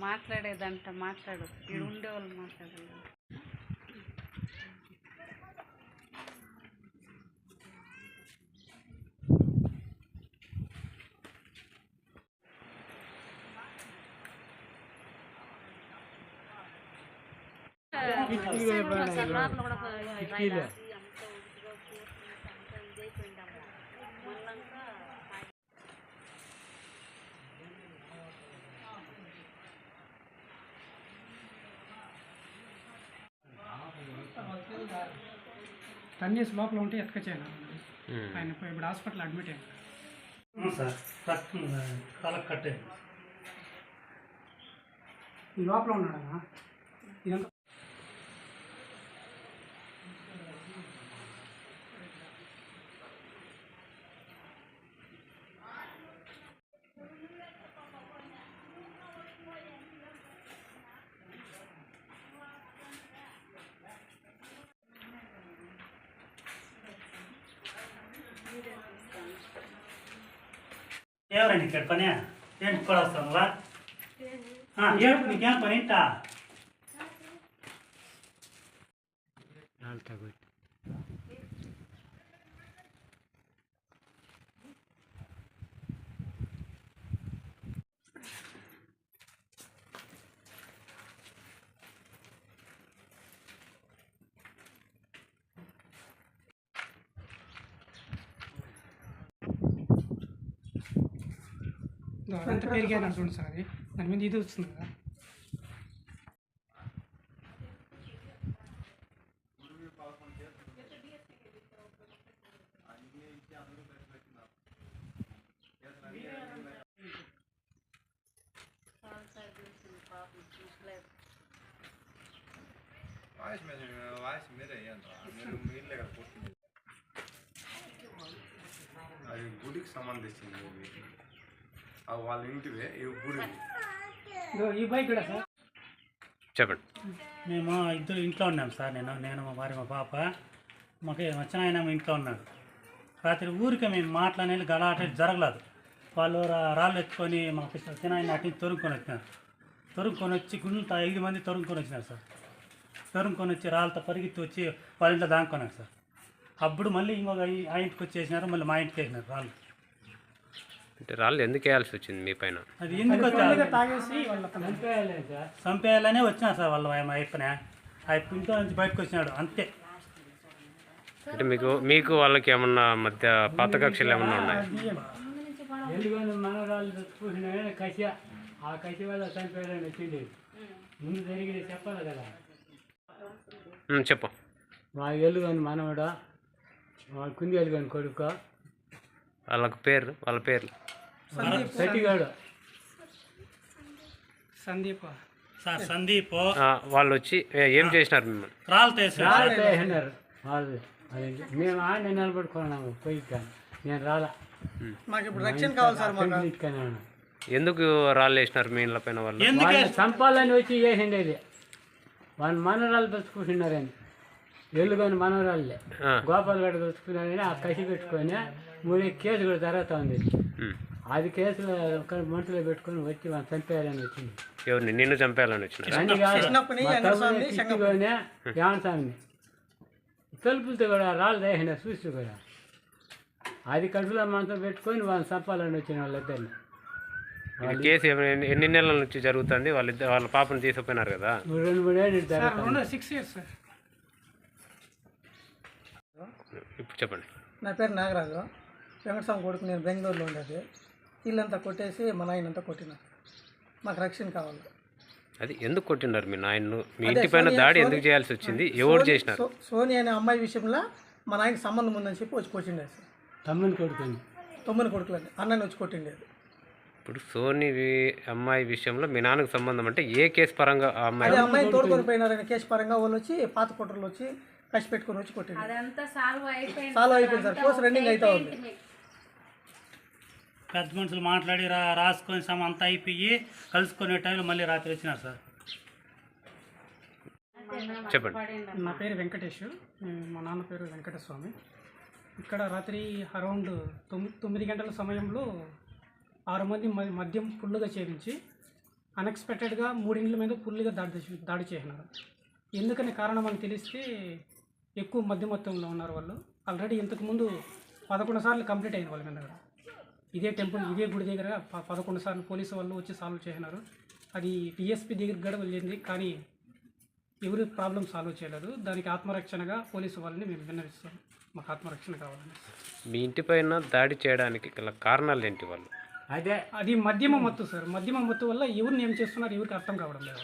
మాట్లాడేదంట మాట్లాడు ఇక్కడ ఉండేవాళ్ళు మాట్లాడేది టెన్ లోపల ఉంటే ఎత్తుక చేయాలి ఆయన ఇప్పుడు ఇప్పుడు హాస్పిటల్ అడ్మిట్ అయ్యారు సార్ రక్తం కాలకు కట్టేది ఈ లోపల ఉన్నాడన్నా ఇదంతా ఎవరండి ఇక్కడ పని ఏంటి కూడా వస్తానువా ఏడుపు నీకేం పని ఏంటా అదంతా పెరిగాను అంటుంది సార్ అది దాని మీద ఇది వస్తుంది కదా వాయిస్ మీద వాయిస్ మీరే అయ్యండి మీరు మీరులే కదా కొట్టింది అది గుడికి సంబంధించింది ఇది. అవి వాళ్ళ గుడి ఇదిగో ఈ బైక్ కూడా సార్. చెప్పండి. మేము ఇద్దరు ఇంట్లో ఉన్నాం సార్ నేను నేను మా భార్య మా పాప. మాకు వచ్చిన ఆయన మా ఇంట్లో ఉన్నాడు. రాత్రి ఊరికే మేము మాట్లాడేది గలాట జరగలేదు. వాళ్ళు రాళ్ళు ఎత్తుకొని మా వచ్చిన ఆయన అటు తొరుక్కొని వచ్చినారు. తొరుక్కొని వచ్చి గుంట ఐదు మంది తొరుక్కొని వచ్చినారు సార్. తొరుక్కొని వచ్చి రాళ్ళతో పరిగెత్తి వచ్చి వాళ్ళ ఇంట్లో దాక్కున్నారు సార్. అప్పుడు మళ్ళీ ఇంకొక ఆ ఇంటికి వచ్చేసినారు మళ్ళీ మా ఇంటికి వేసినారు రాళ్ళు. అంటే రాళ్ళు ఎందుకు వేయాల్సి వచ్చింది మీ పైన? అది ఎందుకు చంపేయాలనే వచ్చినా సార్ వాళ్ళు మా అయిపోయినా ఆ ఇంట్లో నుంచి బయటకు వచ్చినాడు అంతే. అంటే మీకు మీకు వాళ్ళకి ఏమన్నా మధ్య పాత కక్షలు ఏమన్నా ఉన్నాయి? ఎలుగుని మనవరాలు చూసిన కసి ఆ కసి వల్ల చనిపోయాడని వచ్చింది. ముందు జరిగింది చెప్పాలి కదా. ఉమ్, చెప్పు. మా ఎలుగని మనవడు మా కుంది ఎలుగని కొడుకు వాళ్ళకి పేరు వాళ్ళ పేర్లు. సందీప్ సార్ సందీప్. ఆ, వాళ్ళు వచ్చి ఏ- చేసినారు మిమ్మల్ని? వేసాడు వాళ్ళు మేము ఆడ నిలబడుకున్నాము పోయి నేను రాలా. మాకు ఇప్పుడు రక్షణ కావాలి సార్ ఎందుకు రాళ్ళు వేసినారు మీ ఇళ్ళ పైన వాళ్ళు? చంపాలని వచ్చి చేసిండేది. వాళ్ళు మనవరాలు తెచ్చుకుంటున్నారని ఎల్లుగని మనవరాళ్ళే. గోపాల్ గడ తెచ్చుకున్నారని ఆ కసి పెట్టుకొని మూడే కేసు కూడా జరుగుతూ ఉంది. అది కేసులో ఒక మనసులో పెట్టుకొని వచ్చి వాళ్ళు చంపేయాలని వచ్చింది. ఎవరిని? నిన్ను చంపేయాలని కిట్టిలోనే యామస్వామిని తలుపులతో కూడా రాళ్ళు వేసిన చూసి కూడా. అది కడుపులో మనతో పెట్టుకొని వాళ్ళని చంపాలని వచ్చిన వాళ్ళిద్దరిని. కేసు ఎన్ని- నెలల నుంచి జరుగుతుంది? వాళ్ళిద్దరు వాళ్ళ పాపను తీసుకుపోయినారు కదా? రెండు మూడేళ్ళు సిక్స్ ఇయర్స్ ఇప్పుడు చెప్పండి. నా పేరు నాగరాజు. వెంకటస్వామి కొడుకు నేను బెంగళూరులో ఉండేది. ఇల్లంతా కొట్టేసి మా నాయనంతా కొట్టిన మాకు రక్షణ కావాలి. అది ఎందుకు కొట్టినారు మీ నాయన్ను? మీ ఇంటి పైన దాడి ఎందుకు చేయాల్సి వచ్చింది? ఎవరు చేసినారు? సో- సోని అనే అమ్మాయి విషయంలో మా నాయనకి సంబంధం ఉందని చెప్పి వచ్చి కొట్టిండేది సార్. తమ్ముని కొడుకుని. తొమ్మిది కొడుకులని అన్నని వచ్చి కొట్టిండేది. ఇప్పుడు సోని అమ్మాయి విషయంలో మీ నాన్నకు సంబంధం అంటే ఏ కేసు పరంగా ఆ అమ్మాయి? అదే అమ్మాయిని తోడుకొని పోయినారని కేసు పరంగా వాళ్ళు వచ్చి పాత కుట్రలు వచ్చి కసి పెట్టుకొని వచ్చి కొట్టింది అదంతా సాల్వ్ అయిపోయింది సాల్వ్ అయిపోయింది సార్. కోర్స్ రన్నింగ్ అవుతా ఉంది. పెద్ద మనుషులు మాట్లాడి రా రాసుకొని సమ అంతా అయిపోయి కలుసుకునే టైంలో మళ్ళీ రాత్రి వచ్చినారు సార్. చెప్పండి. నా పేరు వెంకటేష్. మా నాన్న పేరు వెంకటస్వామి. ఇక్కడ రాత్రి అరౌండ్ తొమ్మిది తొమ్మిది గంటల సమయంలో ఆరు మంది మద్యం ఫుల్లుగా చేయించి అన్ఎక్స్పెక్టెడ్గా మూడిండ్ల మీద ఫుల్గా దాడి చేసి- దాడి చేసినారు. ఎందుకని కారణం అని తెలిస్తే ఎక్కువ మధ్య మొత్తంలో ఉన్నారు వాళ్ళు. ఆల్రెడీ ఇంతకుముందు పదకొండు సార్లు కంప్లీట్ అయింది వాళ్ళ మీద. కూడా. ఇదే టెంపుల్ ఇదే గుడి దగ్గర ప- పదకొండు సార్లు పోలీసు వాళ్ళు వచ్చి సాల్వ్ చేసినారు. అది టీఎస్పీ దగ్గర కూడా వెళ్ళింది కానీ ఎవరు ప్రాబ్లం సాల్వ్ చేయలేదు. దానికి ఆత్మరక్షణగా పోలీసు వాళ్ళని మేము విన్నవిస్తాం. మాకు ఆత్మరక్షణ కావాలని. మీ ఇంటిపైన దాడి చేయడానికి గల కారణాలు ఏంటి వాళ్ళు? అదే అది మధ్యమ మత్తు సార్ మధ్యమ మత్తు వల్ల ఎవరిని ఏం చేస్తున్నారు ఎవరికి అర్థం కావడం లేదు.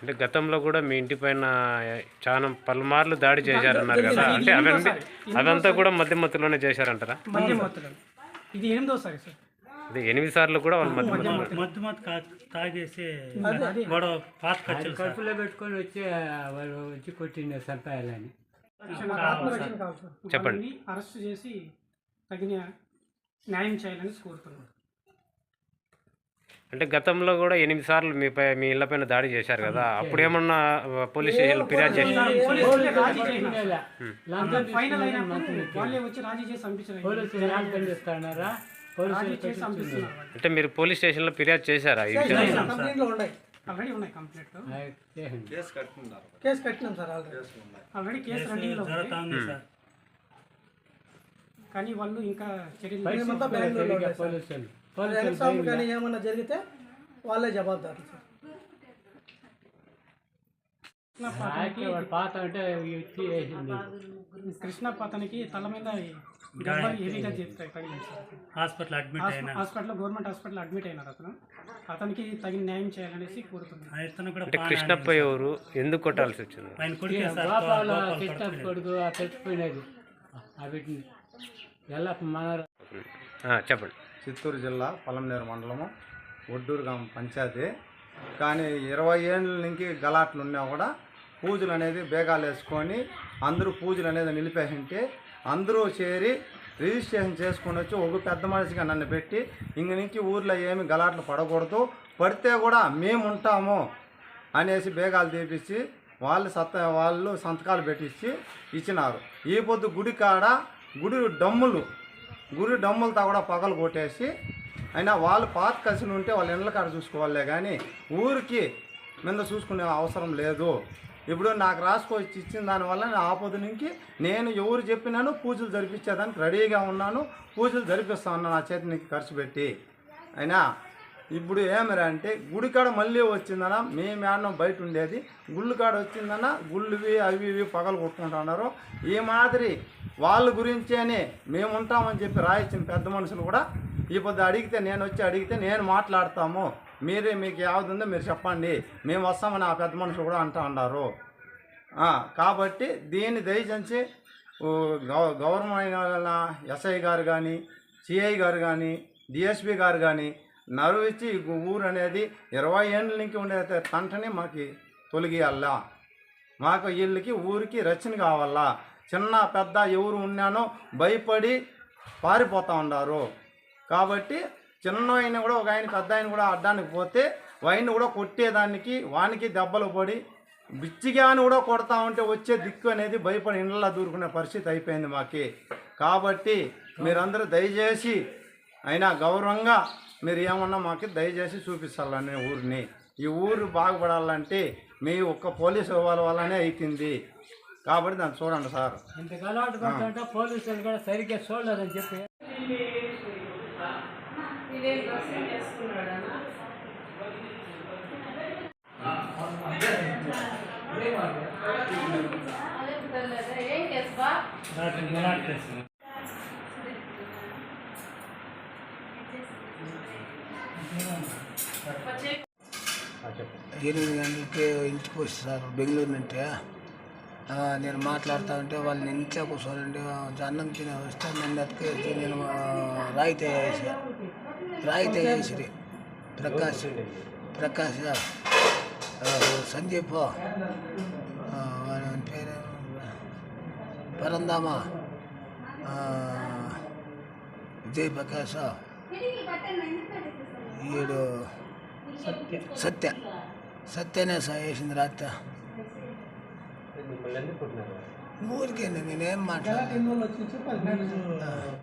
అంటే గతంలో కూడా మీ ఇంటిపైన చాలా పలుమార్లు దాడి చేశారన్నారు కదా. అంటే అవన్నీ అదంతా కూడా మధ్య మధ్యలోనే చేశారంటారా? మధ్య మత్తులు ఇది ఎనిమిదోసారి సార్ అదే ఎనిమిది సార్లు కూడా వాళ్ళు మధ్య మధ్య మధ్య కా- తాగేసి గొడవ పాత ఖర్చులు సార్ కడుపులో పెట్టుకొని వచ్చి వాళ్ళు వచ్చి కొట్టిండే సార్. చెప్పండి. అరెస్ట్ చేసి తగిన న్యాయం చేయాలని కోరుతున్నాను అంటే గతంలో కూడా ఎనిమిది సార్లు మీపై మీ ఇళ్ళపైన దాడి చేశారు కదా. అప్పుడు ఏమన్నా పోలీస్ స్టేషన్లో ఫిర్యాదు. అంటే మీరు పోలీస్ స్టేషన్లో ఫిర్యాదు చేశారా ఈ విషయం కానీ వాళ్ళు ఇంకా చర్యలు కానీ ఏమన్నా జరిగితే వాళ్ళే జవాబుదారులు సార్ పాత అంటే కృష్ణపాతనికి తల మీద హెవీగా చెప్తాయి తగిలింది సార్ హాస్పిటల్ అడ్మిట్ అయినా. హాస్పిటల్లో గవర్నమెంట్ హాస్పిటల్ అడ్మిట్ అయినారు అతను. అతనికి తగిన న్యాయం చేయాలనేసి కోరుతున్నాను కృష్ణప్ప ఎవరు? ఎందుకు కొట్టాల్సి వచ్చింది? ఆయన కొడుకే కొడుకు. చచ్చిపోయినది వీటిని ఎలా మన చెప్పండి. చిత్తూరు జిల్లా పొలంనేరు మండలము ఒడ్డూరు గ్రామ పంచాయతీ. కానీ ఇరవై ఏళ్ళ నుంచి గలాట్లు ఉన్నా కూడా పూజలు అనేది బేగాలు వేసుకొని అందరూ పూజలు అనేది నిలిపేసింటే అందరూ చేరి రిజిస్ట్రేషన్ చేసుకొని వచ్చి ఒక పెద్ద మనిషిగా నన్ను పెట్టి ఇంక నుంచి ఊర్లో ఏమి గలాట్లు పడకూడదు పడితే కూడా మేము ఉంటాము అనేసి బేగాలు తీపిచ్చి వాళ్ళు సత్త వాళ్ళు సంతకాలు పెట్టించి ఇచ్చినారు. ఈ పొద్దు గుడి కాడ గుడి డమ్ములు గుడి డమ్ములతో కూడా పగలు కొట్టేసి అయినా వాళ్ళు పాత కలిసి ఉంటే వాళ్ళ ఇళ్ళ కాడ చూసుకోవాలే కానీ ఊరికి మీద చూసుకునే అవసరం లేదు. ఇప్పుడు నాకు రాసుకొచ్చి ఇచ్చిన దానివల్ల నేను ఆపద నుంచి నేను ఎవరు చెప్పినాను పూజలు జరిపించేదానికి రెడీగా ఉన్నాను. పూజలు జరిపిస్తా ఉన్నాను నా చేతి నీకు ఖర్చు పెట్టి. అయినా ఇప్పుడు ఏమరా అంటే గుడికాడ మళ్ళీ వచ్చిందనా మేము ఆడడం బయట ఉండేది. గుళ్ళు కాడ వచ్చిందనా గుళ్ళువి అవి ఇవి పగలు కొట్టుకుంటున్నారు ఈ మాదిరి వాళ్ళ గురించి అని మేము ఉంటామని చెప్పి రాయించిన పెద్ద మనుషులు కూడా ఈ అడిగితే నేను వచ్చి అడిగితే నేను మాట్లాడతాము. మీరే మీకు యావదుందో ఉందో మీరు చెప్పండి. మేము వస్తామని ఆ పెద్ద మనుషులు కూడా అంటూ ఉన్నారు కాబట్టి దీన్ని దయచేసి గవర్నమెంట్ ఎస్ఐ గారు కానీ సిఐ గారు కానీ డిఎస్పి గారు కానీ నరువిచ్చి ఊరు అనేది ఇరవై ఏళ్ళ నుంచి ఉండే తంటని మాకు తొలగియాలా. మాకు వీళ్ళకి ఊరికి రచన కావాలా. చిన్న పెద్ద ఎవరు ఉన్నానో భయపడి పారిపోతూ ఉన్నారు కాబట్టి చిన్న ఆయన కూడా ఒక ఆయన పెద్ద ఆయన కూడా అడ్డానికి పోతే వైన్ కూడా కొట్టేదానికి వానికి దెబ్బలు పడి బిచ్చిగాని కూడా కొడతా ఉంటే వచ్చే దిక్కు అనేది భయపడి ఇండ్లలో దూరుకునే పరిస్థితి అయిపోయింది మాకి. కాబట్టి మీరందరూ దయచేసి అయినా గౌరవంగా మీరు ఏమన్నా మాకు దయచేసి చూపించాలని ఊరిని. ఈ ఊరు బాగుపడాలంటే మీ ఒక్క పోలీసు వాళ్ళ వల్లనే అవుతుంది కాబట్టి దాన్ని చూడండి సార్. ఇంత గలాటు పడుతుంటే పోలీసులు కూడా సరిగ్గా చూడలేదని చెప్పి. రాత్రి గలాట్ కేసు. ఎనిమిది గంటలకి ఇంటికి వస్తారు బెంగళూరు నుండి ఆ, నేను మాట్లాడుతూ ఉంటే వాళ్ళు ఇంట్లో కూర్చోనండి అన్నం తిని వస్తే నన్ను ఎత్తుకెళ్ళి నేను రాయితీ వేసి. రాయితీ వేసిరి. ప్రకాష్ ప్రకాష్ సందీప్ పేరు పరందామ. ప్రకాష్ ఈడు సత్య సత్యనే సార్ వేసింది రాత్రి ఊరికే నేనేం మాట్లాడలేదు